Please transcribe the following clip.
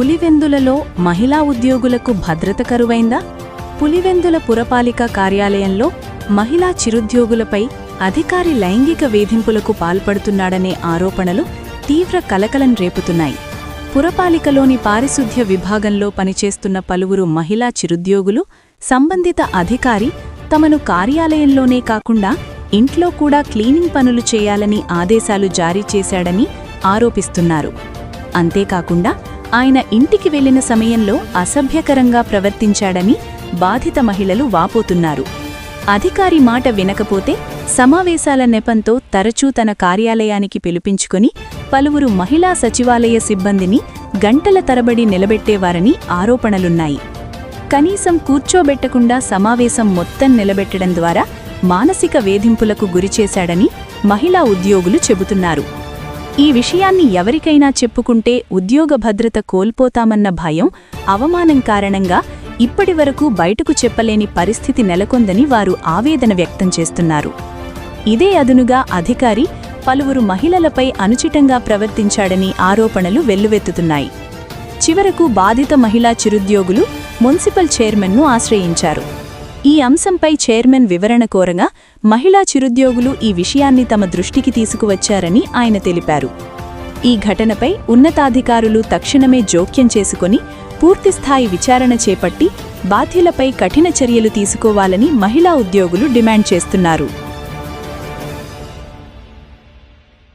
పులివెందులలో మహిళా ఉద్యోగులకు భద్రత కరువైందా? పులివెందుల పురపాలిక కార్యాలయంలో మహిళా చిరుద్యోగులపై అధికారి లైంగిక వేధింపులకు పాల్పడుతున్నాడనే ఆరోపణలు తీవ్ర కలకలం రేపుతున్నాయి. పురపాలికలోని పారిశుద్ధ్య విభాగంలో పనిచేస్తున్న పలువురు మహిళా చిరుద్యోగులు సంబంధిత అధికారి తమను కార్యాలయంలోనే కాకుండా ఇంట్లో కూడా క్లీనింగ్ పనులు చేయాలని ఆదేశాలు జారీ చేశాడని ఆరోపిస్తున్నారు. అంతేకాకుండా ఆయన ఇంటికి వెళ్ళిన సమయంలో అసభ్యకరంగా ప్రవర్తించాడని బాధిత మహిళలు వాపోతున్నారు. అధికారి మాట వినకపోతే సమావేశాల నెపంతో తరచూ తన కార్యాలయానికి పిలిపించుకుని పలువురు మహిళా సచివాలయ సిబ్బందిని గంటల తరబడి నిలబెట్టేవారని ఆరోపణలున్నాయి. కనీసం కూర్చోబెట్టకుండా సమావేశం మొత్తం నిలబెట్టడం ద్వారా మానసిక వేధింపులకు గురిచేశాడని మహిళా ఉద్యోగులు చెబుతున్నారు. ఈ విషయాన్ని ఎవరికైనా చెప్పుకుంటే ఉద్యోగ భద్రత కోల్పోతామన్న భయం అవమానం కారణంగా ఇప్పటివరకు బయటకు చెప్పలేని పరిస్థితి నెలకొందని వారు ఆవేదన వ్యక్తం చేస్తున్నారు. ఇదే అదునుగా అధికారి పలువురు మహిళలపై అనుచితంగా ప్రవర్తించాడని ఆరోపణలు వెల్లువెత్తుతున్నాయి. చివరకు బాధిత మహిళా చిరుద్యోగులు మున్సిపల్ చైర్మన్ను ఆశ్రయించారు. ఈ అంశంపై చైర్మన్ వివరణ కోరగా మహిళా చిరుద్యోగులు ఈ విషయాన్ని తమ దృష్టికి తీసుకువచ్చారని ఆయన తెలిపారు. ఈ ఘటనపై ఉన్నతాధికారులు తక్షణమే జోక్యం చేసుకుని పూర్తిస్థాయి విచారణ చేపట్టి బాధ్యులపై కఠిన చర్యలు తీసుకోవాలని మహిళా ఉద్యోగులు డిమాండ్ చేస్తున్నారు.